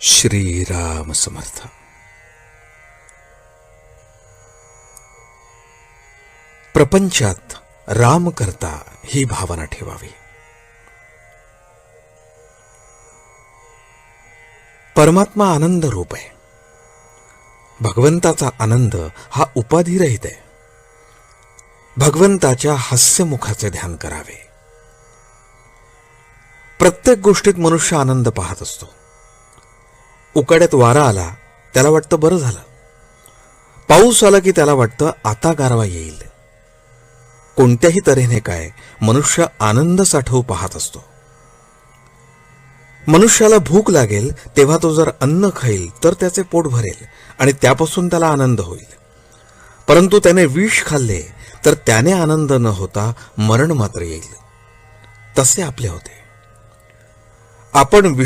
श्रीराम समर्थ। प्रपंचात राम करता ही भावना ठेवावी. परमात्मा आनंद रूप आहे. भगवंताचा आनंद हा उपाधिरहित आहे. भगवंताच्या हास्यमुखाचे ध्यान करावे. प्रत्येक गोष्टीत मनुष्य आनंद पाहत असतो. उकाड्यात वारा आला त्याला वाटतं बरं झालं. पाऊस आला की त्याला वाटतं आता गारवा येईल. कोणत्याही तऱ्हेने काय मनुष्य आनंद साठवू पाहत असतो. मनुष्याला भूक लागेल तेव्हा तो जर अन्न खाईल तर त्याचे पोट भरेल आणि त्यापासून त्याला आनंद होईल. परंतु त्याने विष खाल्ले तर त्याने आनंद न होता मरण मात्र येईल. तसे आपले होते. आपण